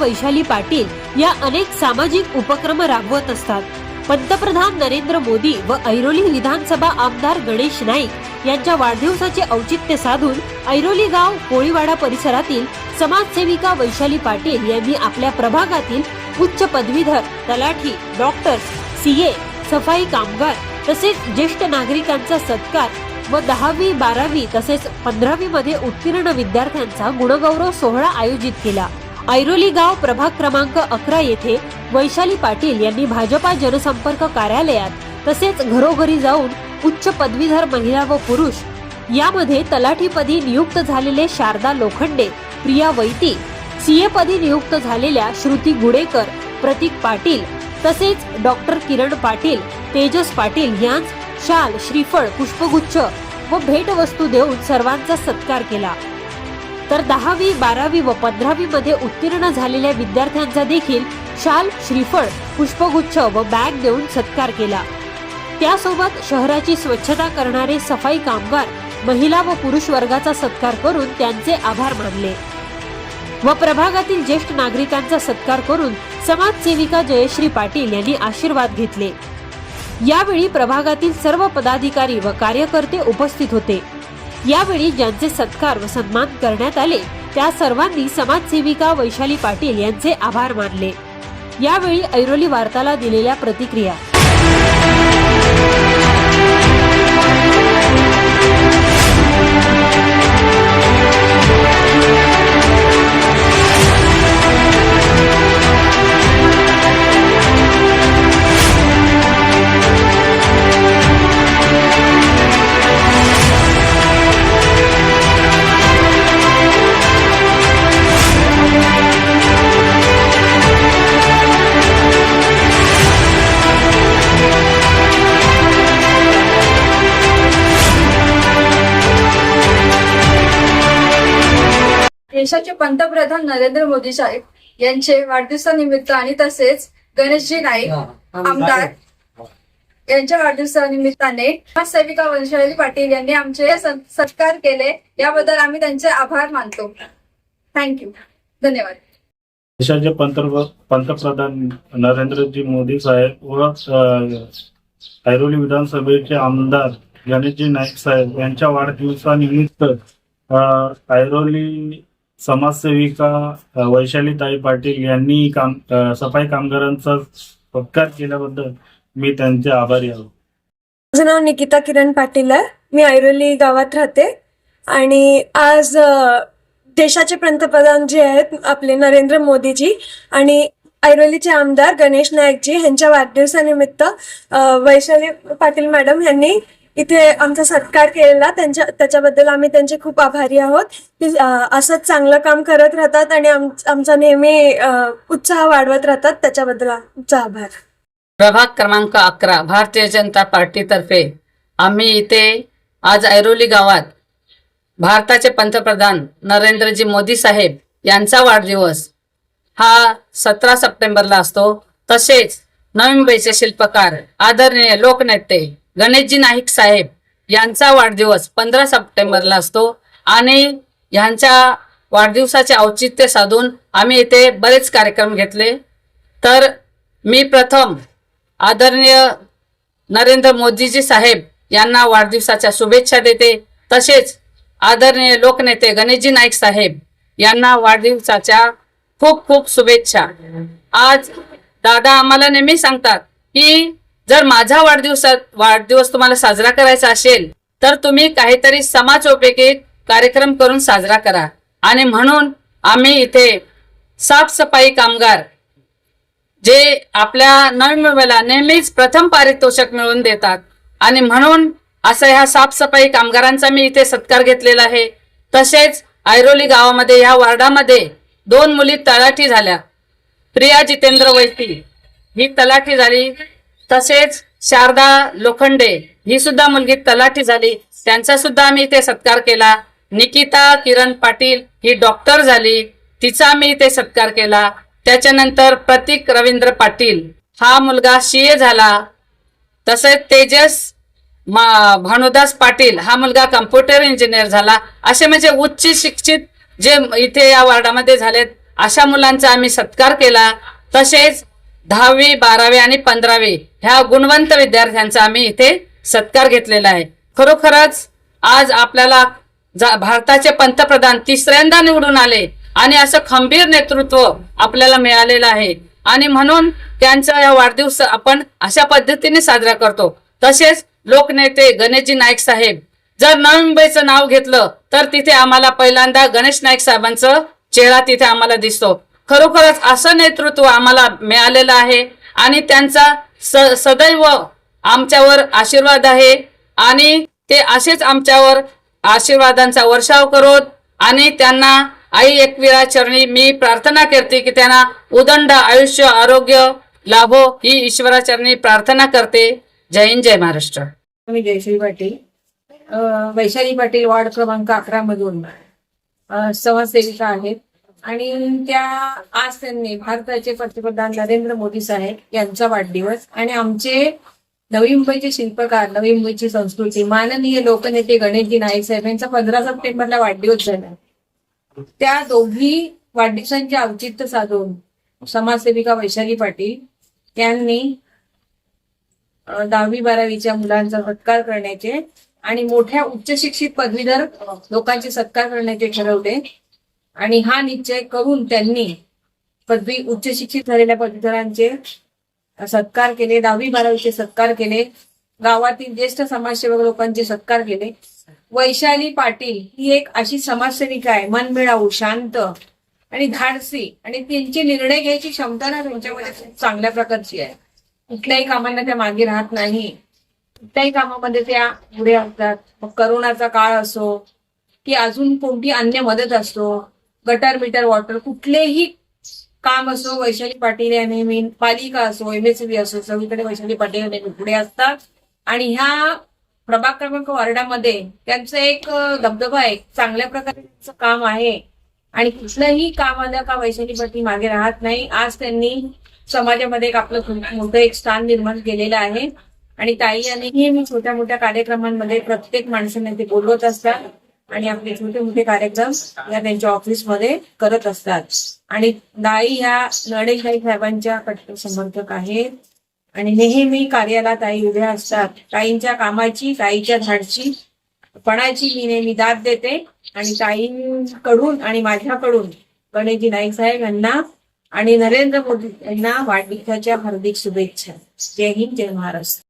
वैशाली पाटील या अनेक सामाजिक उपक्रम राबवत असतात. पंतप्रधान नरेंद्र मोदी व ऐरोली विधानसभा आमदार गणेश नाईक यांच्या वाढदिवसाचे औचित्य साधून ऐरोली गाव कोळीवाडा परिसरातील समाजसेविका वैशाली पाटील यांनी आपल्या प्रभागातील उच्च पदवीधर तलाठी डॉक्टर्स सीए सफाई कामगार तसेच ज्येष्ठ नागरिकांचा सत्कार व दहावी बारावी तसेच पंधरावी मध्ये उत्तीर्ण विद्यार्थ्यांचा गुणगौरव सोहळा आयोजित केला. ऐरोली गाव प्रभाग क्रमांक अकरा येथे वैशाली पाटील यांनी भाजपा जनसंपर्क कार्यालयात तसेच घरोघरी जाऊन उच्च पदवीधर महिला व पुरुष यामध्ये तलाठीपदी नियुक्त झालेले शारदा लोखंडे प्रिया वैती सीए पदी नियुक्त झालेल्या श्रुती गुडेकर प्रतीक पाटील तसेच डॉक्टर किरण पाटील तेजस पाटील यांस शाल श्रीफळ पुष्पगुच्छ व भेटवस्तू देऊन सर्वांचा सत्कार केला. तर दहावी बारावी व पंधरावी मध्ये उत्तीर्ण झालेल्या विद्यार्थ्यांचा देखील शाल श्रीफळ पुष्पगुच्छ व बॅग देऊन सत्कार केला. त्यासोबत शहराची स्वच्छता करणारे सफाई कामगार महिला व पुरुष वर्गाचा सत्कार करून त्यांचे आभार मानले. व प्रभागातील ज्येष्ठ नागरिकांचा सत्कार करून समाजसेविका जयश्री पाटील यांनी आशीर्वाद घेतले. यावेळी प्रभागातील सर्व पदाधिकारी व कार्यकर्ते उपस्थित होते. यावेळी ज्यांचे सत्कार व सन्मान करण्यात आले त्या सर्वांनी समाजसेविका वैशाली पाटील यांचे आभार मानले. यावेळी ऐरोली वार्ताला दिलेल्या प्रतिक्रिया. देशाचे पंतप्रधान नरेंद्र मोदी साहेब यांचे वाढदिवसानिमित्त आणि तसेच गणेशजी नाईक आमदार यांच्या वाढदिवसानिमित्ताने समाजसेविका वंशाली पाटील यांनी आमचे सत्- सत्कार केले. याबद्दल आम्ही त्यांचे आभार मानतो. थँक्यू धन्यवाद. देशाचे पंतप्रधान पंतप्रधान नरेंद्रजी मोदी साहेब व ऐरोली विधानसभेचे आमदार गणेशजी नाईक साहेब यांच्या वाढदिवसानिमित्त ऐरोली समाजसेविका वैशालीताई पाटील यांनी काम सफाई कामगारांचा सत्कार केल्याबद्दल मी त्यांचे आभारी आहो माझं नाव निकिता किरण पाटील आहे. मी ऐरोली गावात राहते. आणि आज देशाचे पंतप्रधान जे आहेत आपले नरेंद्र मोदीजी आणि ऐरोलीचे आमदार गणेश नाईकजी यांच्या वाढदिवसानिमित्त वैशाली पाटील मॅडम यांनी इथे आमचा सत्कार केलेला. त्यांच्या त्याच्याबद्दल आम्ही त्यांचे खूप आभारी आहोत. की असंच चांगलं काम करत राहतात आणि आम आमचा नेहमी उत्साह वाढवत राहतात. त्याच्याबद्दल आमचा आभार. प्रभाग क्रमांक अकरा भारतीय जनता पार्टीतर्फे आम्ही इथे आज ऐरोली गावात भारताचे पंतप्रधान नरेंद्रजी मोदी साहेब यांचा वाढदिवस हा सतरा सप्टेंबरला असतो. तसेच नवी मुंबईचे शिल्पकार आदरणीय लोकनेते गणेशजी नाईक साहेब यांचा वाढदिवस पंधरा सप्टेंबरला असतो आणि ह्यांच्या वाढदिवसाचे औचित्य साधून आम्ही इथे बरेच कार्यक्रम घेतले. तर मी प्रथम आदरणीय नरेंद्र मोदीजी साहेब यांना वाढदिवसाच्या शुभेच्छा देते. तसेच आदरणीय लोकनेते गणेशजी नाईक साहेब यांना वाढदिवसाच्या खूप खूप शुभेच्छा. आज दादा आम्हाला नेहमी सांगतात की जर माझा वाढदिवसात वाढदिवस तुम्हाला साजरा करायचा असेल तर तुम्ही काहीतरी समाजोपयोगी कार्यक्रम करून साजरा करा. आणि म्हणून आम्ही इथे साफसफाई कामगार जे आपल्या नवी नेहमीच प्रथम पारितोषिक मिळवून देतात. आणि म्हणून असं ह्या साफसफाई कामगारांचा मी इथे सत्कार घेतलेला आहे. तसेच ऐरोली गावामध्ये ह्या वार्डामध्ये दोन मुली तलाठी झाल्या. प्रिया जितेंद्र वैती ही तलाठी झाली. तसेच शारदा लोखंडे ही सुद्धा मुलगी तलाठी झाली. त्यांचा सुद्धा आम्ही इथे सत्कार केला. निकिता किरण पाटील ही डॉक्टर झाली. तिचा आम्ही इथे सत्कार केला. त्याच्यानंतर प्रतीक रवींद्र पाटील हा मुलगा सीए झाला. तसेच तेजस मा- भानुदास पाटील हा मुलगा कम्प्युटर इंजिनियर झाला. असे म्हणजे उच्च शिक्षित जे इथे या वार्डामध्ये झालेत अशा मुलांचा आम्ही सत्कार केला. तसेच दहावी बारावी आणि पंधरावी ह्या गुणवंत विद्यार्थ्यांचा आम्ही इथे सत्कार घेतलेला आहे. खरोखरच आज आपल्याला जा- भारताचे पंतप्रधान तिसऱ्यांदा निवडून आले आणि असं खंबीर नेतृत्व आपल्याला मिळालेलं आहे. आणि म्हणून त्यांचा या वाढदिवस आपण अशा पद्धतीने साजरा करतो. तसेच लोकनेते गणेशजी नाईक साहेब जर नवी मुंबईचं नाव घेतलं तर तिथे आम्हाला पहिल्यांदा गणेश नाईक साहेबांचं चेहरा तिथे आम्हाला दिसतो. खरोखरच असं नेतृत्व आम्हाला मिळालेलं आहे आणि त्यांचा स सदैव आमच्यावर आशीर्वाद आहे आणि ते असेच आमच्यावर आशीर्वादांचा वर्षाव करोत आणि त्यांना आई एकविरा चरणी मी प्रार्थना करते की त्यांना उदंड आयुष्य आरोग्य लाभो ही ईश्वराचरणी प्रार्थना करते. जय हिंद जय महाराष्ट्र. मी जयश्री पाटील. वैशाली पाटील वार्ड क्रमांक अकरा मधून समाजसेविका आहेत. आणि त्या आज त्यांनी भारताचे पंतप्रधान नरेंद्र मोदी साहेब यांचा वाढदिवस आणि आमचे नवी मुंबईचे शिल्पकार नवी मुंबईची संस्कृती माननीय लोकनेते गणेशजी नाईक साहेब यांचा पंधरा सप्टेंबरला वाढदिवस झाला. त्या दोघी वाढदिवसांचे औचित्य साधून समाजसेविका वैशाली पाटील यांनी दहावी बारावीच्या मुलांचा सत्कार करण्याचे आणि मोठ्या उच्च शिक्षित पदवीधर लोकांचे सत्कार करण्याचे ठरवले. आणि हा निश्चय करून त्यांनी पदवी उच्च शिक्षित झालेल्या पदवीधरांचे सत्कार केले दहावी बारावीचे सत्कार केले गावातील ज्येष्ठ समाजसेवक लोकांचे सत्कार केले. वैशाली पाटील ही एक अशी समाजसेविका आहे. मनमिळावू शांत आणि धाडसी. आणि त्यांची निर्णय घ्यायची क्षमता ना त्यांच्यामध्ये खूप चांगल्या प्रकारची आहे. कुठल्याही कामांना त्या मागे राहत नाही. कुठल्याही कामामध्ये त्या पुढे असतात. मग करोनाचा काळ असो की अजून कोणती अन्य मदत असो गटर मीटर वॉटर कुठलेही काम असो वैशाली पाटील या नेहमी पालिका असो एमएसबी असो सगळीकडे वैशाली पाटील या नेहमी पुढे असतात. आणि ह्या प्रभाग क्रमांक वार्डामध्ये त्यांचं एक धबधबा दबदबा आहे चांगल्या प्रकारे त्यांचं काम आहे. आणि कुठलंही काम आलं का वैशाली पाटील मागे राहत नाही. आज त्यांनी समाजामध्ये एक आपलं खूप मोठं एक स्थान निर्माण केलेलं आहे. आणि ताई यांनी नेहमी छोट्या मोठ्या कार्यक्रमांमध्ये प्रत्येक माणसाने ते बोलवत असतात. आणि आपले छोटे मोठे कार्यक्रम या त्यांच्या ऑफिसमध्ये करत असतात. आणि दाई ह्या नडेशाही साहेबांच्या कट्टर समर्थक आहेत. आणि नेहमी कार्याला ताई उभ्या असतात. ताईंच्या कामाची ताईच्या झाडची पणाची मी नेहमी दाद देते. आणि ताईंकडून आणि माझ्याकडून गणेशजी नाईक साहेब यांना आणि नरेंद्र मोदी यांना वाढदिवसाच्या हार्दिक शुभेच्छा. जय हिंद जय महाराष्ट्र.